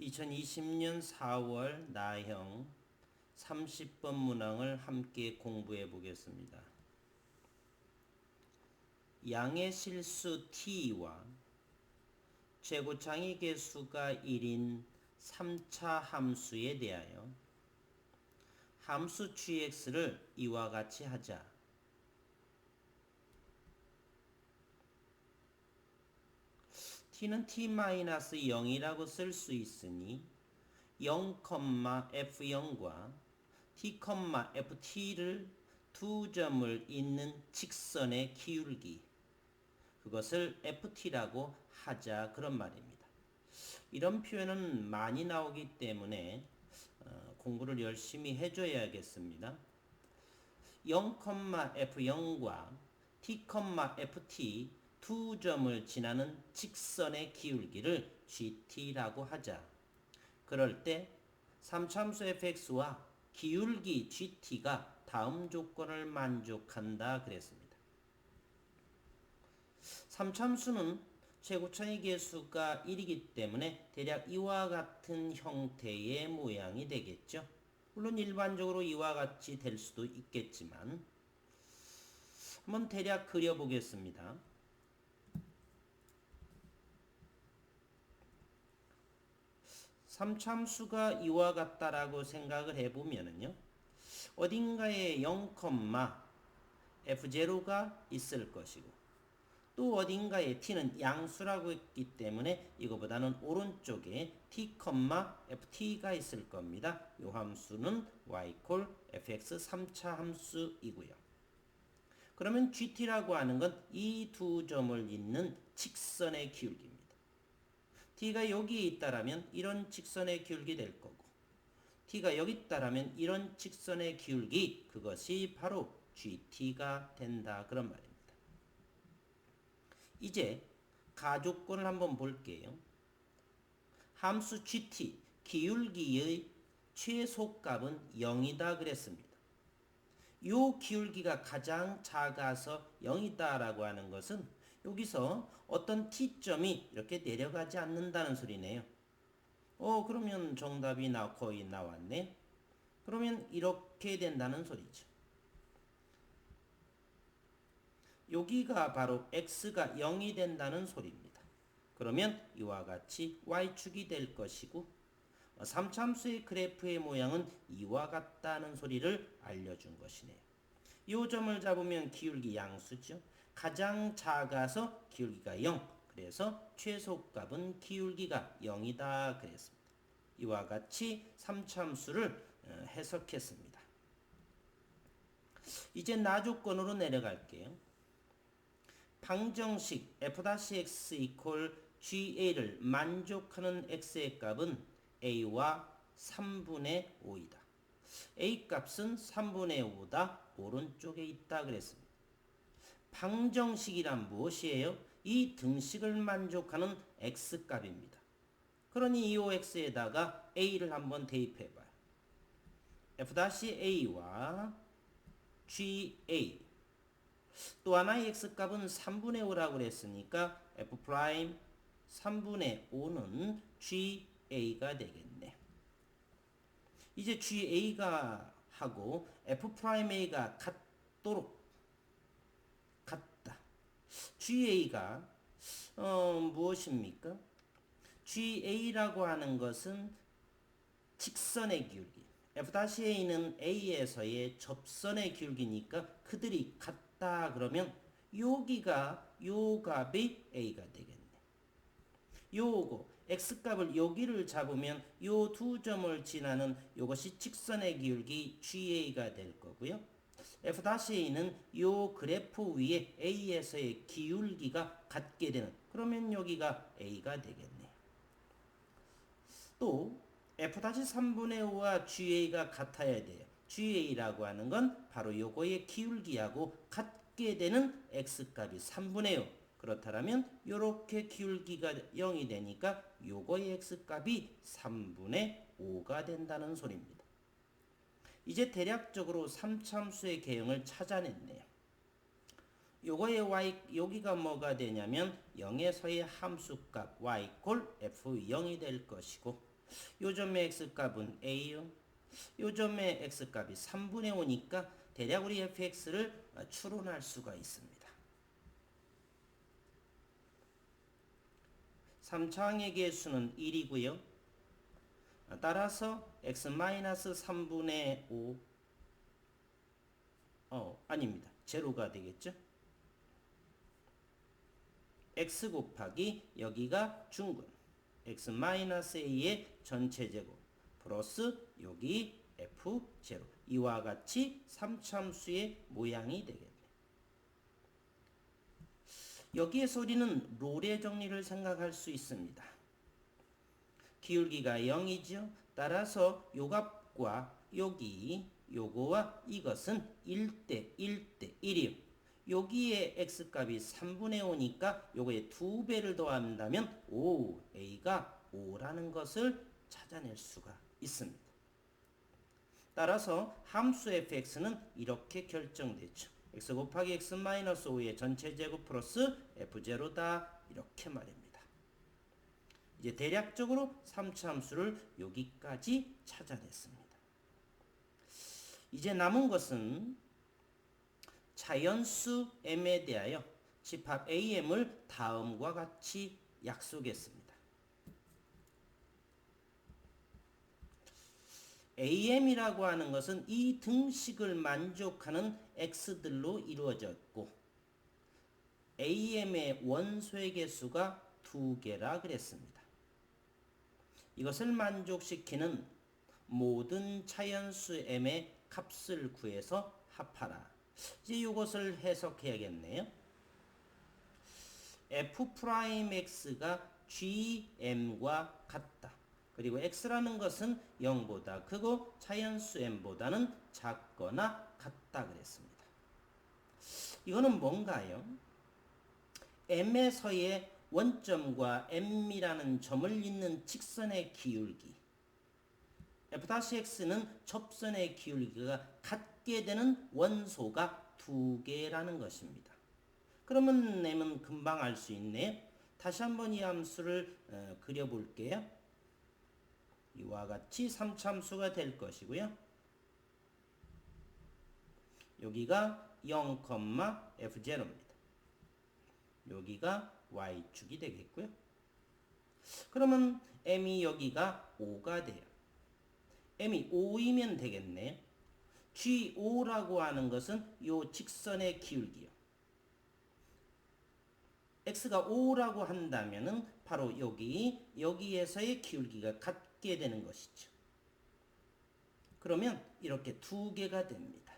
2020년 4월 나형 30번 문항을 함께 공부해 보겠습니다. 양의 실수 t와 최고창의 개수가 1인 3차 함수에 대하여 함수 gx를 이와 같이 하자. T는 t-0이라고 쓸 수 있으니 0,f0과 t,ft를 두 점을 잇는 직선의 기울기 그것을 ft라고 하자 그런 말입니다. 이런 표현은 많이 나오기 때문에 어, 공부를 열심히 해줘야겠습니다. 0,f0과 t,ft 두 점을 지나는 직선의 기울기를 gt라고 하자. 그럴 때 삼참수 fx와 기울기 gt가 다음 조건을 만족한다 그랬습니다. 삼참수는 최고차의 개수가 1이기 때문에 대략 이와 같은 형태의 모양이 되겠죠. 물론 일반적으로 이와 같이 될 수도 있겠지만 한번 대략 그려보겠습니다. 삼참수가 이와 같다라고 생각을 해보면은요. 어딘가에 0, f0가 있을 것이고 또 어딘가에 t는 양수라고 했기 때문에 이거보다는 오른쪽에 t, ft가 있을 겁니다. 이 함수는 y fx 3차 함수이고요. 그러면 gt라고 하는 건 이 두 점을 잇는 직선의 기울기입니다. T가 여기 있다라면 이런 직선의 기울기 될 거고 t가 여기 있다라면 이런 직선의 기울기 그것이 바로 gt가 된다 그런 말입니다. 이제 가조건을 한번 볼게요. 함수 gt 기울기의 최소값은 0이다 그랬습니다. 요 기울기가 가장 작아서 0이다라고 하는 것은 여기서 어떤 t점이 이렇게 내려가지 않는다는 소리네요. 어, 그러면 정답이 나 거의 나왔네. 그러면 이렇게 된다는 소리죠. 여기가 바로 x가 0이 된다는 소리입니다. 그러면 이와 같이 y축이 될 것이고 3참수의 그래프의 모양은 이와 같다는 소리를 알려준 것이네요. 이 점을 잡으면 기울기 양수죠. 가장 작아서 기울기가 0. 그래서 최소값은 기울기가 0이다 그랬습니다. 이와 같이 3참수를 어, 해석했습니다. 이제 나 조건으로 내려갈게요. 방정식 f-x 이퀄 ga를 만족하는 x의 값은 a와 3분의 5이다. A 값은 3분의 5다. 오른쪽에 있다 그랬습니다. 방정식이란 무엇이에요? 이 등식을 만족하는 x 값입니다. 그러니 이 OX에다가 a를 한번 대입해 봐요. f-a와 ga 또 하나의 x값은 3분의 5라고 그랬으니까 f 3분의 5는 ga가 되겠네. 이제 ga가 하고 f'a가 같도록 같다. ga가 어, 무엇입니까? ga라고 하는 것은 직선의 기울기. f-a는 a에서의 접선의 기울기니까 그들이 같다 그러면 여기가 요 값이 a가 되겠네. 요거 x값을 여기를 잡으면 요 두 점을 지나는 요것이 직선의 기울기 ga가 될 거고요. f-a는 요 그래프 위에 a에서의 기울기가 같게 되는 그러면 여기가 a가 되겠네. 또 f-3분의 5와 ga가 같아야 돼요. ga라고 하는 건 바로 요거의 기울기하고 같게 되는 x값이 3분의 5. 그렇다면 요렇게 기울기가 0이 되니까 요거의 x값이 3분의 5가 된다는 소리입니다. 이제 대략적으로 3참수의 개형을 찾아냈네요. 요거의 y 여기가 뭐가 되냐면 0에서의 함수값 y 콜 f0이 될 것이고 요점의 x값은 a요. 요점의 x값이 3분의 5니까 대략 우리 fx를 추론할 수가 있습니다. 3차항의 개수는 1이고요. 따라서 x-3분의 5 어, 아닙니다. 제로가 되겠죠? x 곱하기 여기가 중근 x-a의 전체 제곱 플러스 여기 f0 이와 같이 삼참수의 모양이 되겠네. 여기에서 우리는 롤의 정리를 생각할 수 있습니다. 기울기가 0이죠. 따라서 요 값과 여기 요거와 이것은 1대 1대 1이요. 여기에 x값이 3분의 5니까 요거에 2배를 더한다면 5, a가 5라는 것을 찾아낼 수가 있습니다. 따라서 함수 fx는 이렇게 결정되죠. X 곱하기 x 마이너스 5의 전체 제곱 플러스 f0다 이렇게 말입니다. 이제 대략적으로 3차 함수를 여기까지 찾아냈습니다. 이제 남은 것은 자연수 m에 대하여 집합 am을 다음과 같이 약속했습니다. Am이라고 하는 것은 이 등식을 만족하는 x들로 이루어졌고 am의 원소의 개수가 두 개라 그랬습니다. 이것을 만족시키는 모든 차연수 m의 값을 구해서 합하라. 이제 이것을 해석해야겠네요. f'x가 gm과 같다. 그리고 x라는 것은 0보다 크고 자연수 m보다는 작거나 같다 그랬습니다. 이거는 뭔가요? m에서의 원점과 m이라는 점을 잇는 직선의 기울기 f-x는 접선의 기울기가 같게 되는 원소가 두 개라는 것입니다. 그러면 m은 금방 알 수 있네요. 다시 한번 이 함수를 어, 그려볼게요. 이와 같이 3참수가 될 것이고요. 여기가 0,f0입니다. 여기가 y축이 되겠고요. 그러면 m이 여기가 5가 돼요. m이 5이면 되겠네요. G5라고 하는 것은 요 직선의 기울기요. x가 5라고 한다면은 바로 여기 여기에서의 기울기가 같 게 되는 것이죠. 그러면 이렇게 두 개가 됩니다.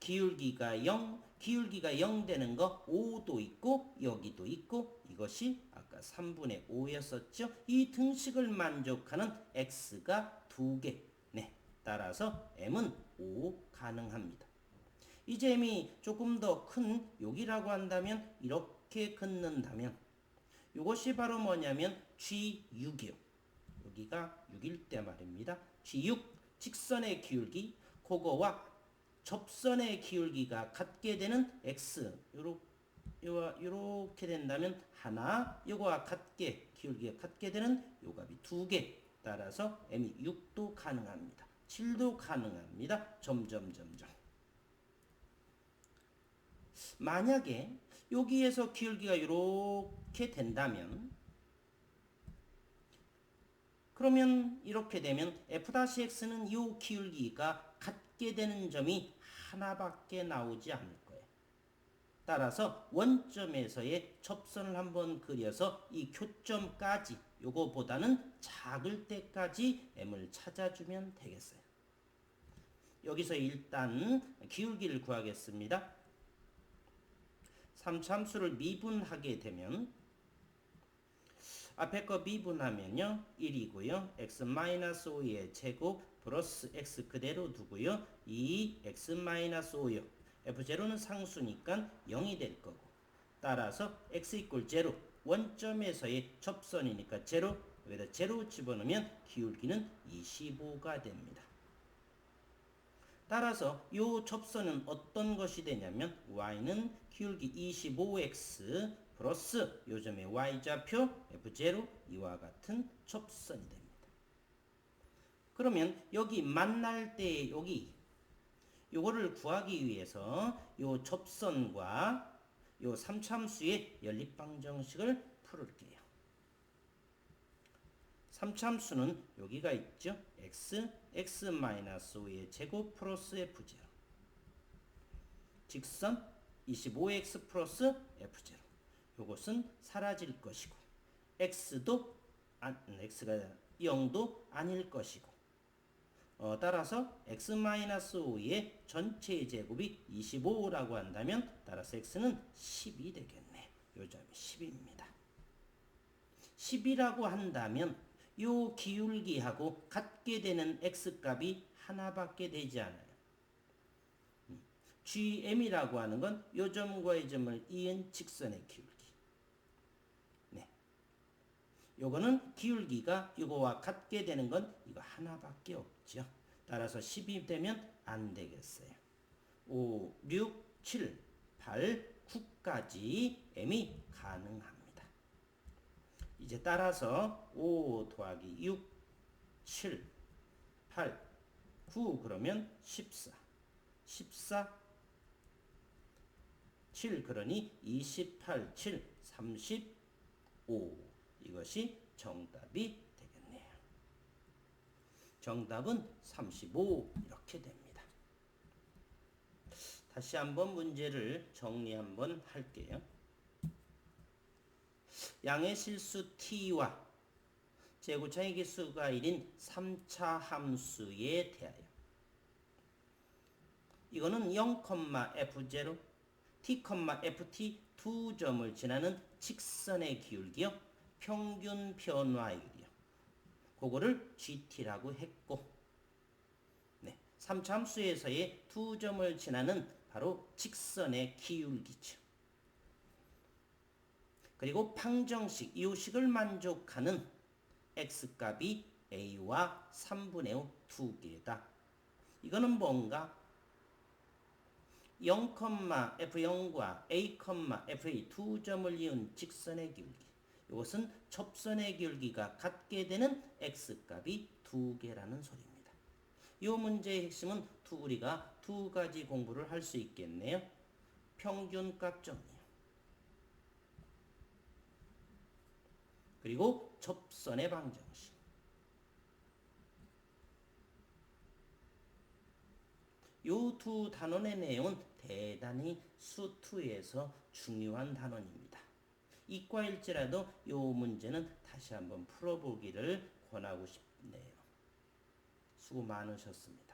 기울기가 0, 기울기가 0 되는 거 5도 있고 여기도 있고 이것이 아까 3분의 5였었죠. 이 등식을 만족하는 x가 두 개. 네. 따라서 m은 5 가능합니다. 이제 m이 조금 더 큰 여기라고 한다면 이렇게 긋는다면 이것이 바로 뭐냐면 G6이요. 여기가 6일 때 말입니다. G6 직선의 기울기 그거와 접선의 기울기가 같게 되는 x 요렇게 된다면 하나 요거와 같게 기울기가 같게 되는 요 값이 두 개 따라서 m이 6도 가능합니다. 7도 가능합니다. 점점 점점 만약에 여기에서 기울기가 이렇게 된다면 그러면 이렇게 되면 f-x는 이 기울기가 같게 되는 점이 하나밖에 나오지 않을 거예요. 따라서 원점에서의 접선을 한번 그려서 이 교점까지 요거보다는 작을 때까지 m을 찾아주면 되겠어요. 여기서 일단 기울기를 구하겠습니다. 3참수를 미분하게 되면 앞에 거 미분하면요. 1이고요. x-5의 제곱 플러스 x 그대로 두고요. 2 x-5요. F0는 상수니까 0이 될 거고. 따라서 x 이꼴 0 원점에서의 접선이니까 0 여기다 0 집어넣으면 기울기는 25가 됩니다. 따라서 이 접선은 어떤 것이 되냐면 y는 기울기 25x 플러스 요점의 y좌표 f0 이와 같은 접선이 됩니다. 그러면 여기 만날 때 여기 요거를 구하기 위해서 요 접선과 요 삼참수의 연립방정식을 풀을게요. 삼참수는 여기가 있죠. x, x-5의 제곱 플러스 f0 직선 25x 플러스 f0 요것은 사라질 것이고 x도 안, x가 0도 아닐 것이고 어, 따라서 x-5의 전체 제곱이 25라고 한다면 따라서 x는 10이 되겠네. 요 점이 10입니다. 10이라고 한다면 요 기울기하고 같게 되는 x값이 하나밖에 되지 않아요. 음, GM이라고 하는 건 요 점과의 점을 이은 직선의 기울기. 네. 요거는 기울기가 이거와 같게 되는 건 이거 하나밖에 없죠. 따라서 10이 되면 안 되겠어요. 5, 6, 7, 8, 9까지 m이 가능합니다. 이제 따라서 5 더하기 6, 7, 8, 9 그러면 14. 14, 7 그러니 28, 7, 35 이것이 정답이 되겠네요. 정답은 35 이렇게 됩니다. 다시 한번 문제를 정리 한번 할게요. 양의 실수 t와 제곱창의 개수가 1인 3차 함수에 대하여 이거는 0,f0 t, ft 두 점을 지나는 직선의 기울기요 평균 변화율이요 그거를 gt라고 했고 네, 3차 함수에서의 두 점을 지나는 바로 직선의 기울기죠 그리고 방정식, 이식을 만족하는 x값이 a와 3분의 5 두 개다. 이거는 뭔가 0,f0과 a, fa 두 점을 이은 직선의 기울기. 이것은 접선의 기울기가 같게 되는 x값이 두 개라는 소리입니다. 이 문제의 핵심은 두 우리가 두 가지 공부를 할 수 있겠네요. 평균값 정리. 그리고 접선의 방정식. 요 두 단원의 내용은 대단히 수투에서 중요한 단원입니다. 이과일지라도 요 문제는 다시 한번 풀어보기를 권하고 싶네요. 수고 많으셨습니다.